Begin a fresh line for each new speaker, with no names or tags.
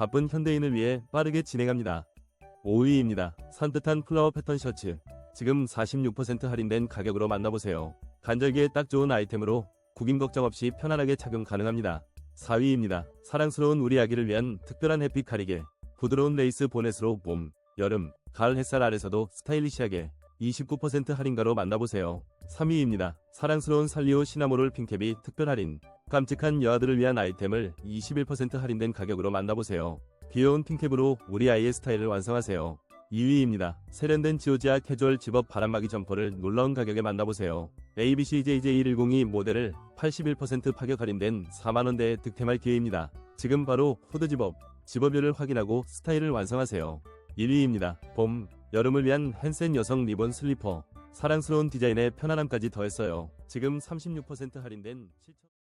바쁜 현대인을 위해 빠르게 진행합니다. 5위입니다. 산뜻한 플라워 패턴 셔츠. 지금 46% 할인된 가격으로 만나보세요. 간절기에 딱 좋은 아이템으로 구김 걱정 없이 편안하게 착용 가능합니다. 4위입니다. 사랑스러운 우리 아기를 위한 특별한 햇빛 가리개. 부드러운 레이스 보넷으로 봄, 여름, 가을 햇살 아래서도 스타일리시하게 29% 할인가로 만나보세요. 3위입니다. 사랑스러운 살리오 시나모롤 핑캡이 특별 할인. 깜찍한 여아들을 위한 아이템을 21% 할인된 가격으로 만나보세요. 귀여운 핑캡으로 우리 아이의 스타일을 완성하세요. 2위입니다. 세련된 지오지아 캐주얼 집업 바람막이 점퍼를 놀라운 가격에 만나보세요. ABC JJ110이 모델을 81% 파격 할인된 4만원대의 득템할 기회입니다. 지금 바로 후드 집업, 집업률을 확인하고 스타일을 완성하세요. 1위입니다. 봄, 여름을 위한 핸센 여성 리본 슬리퍼. 사랑스러운 디자인에 편안함까지 더했어요. 지금 36% 할인된 7,000...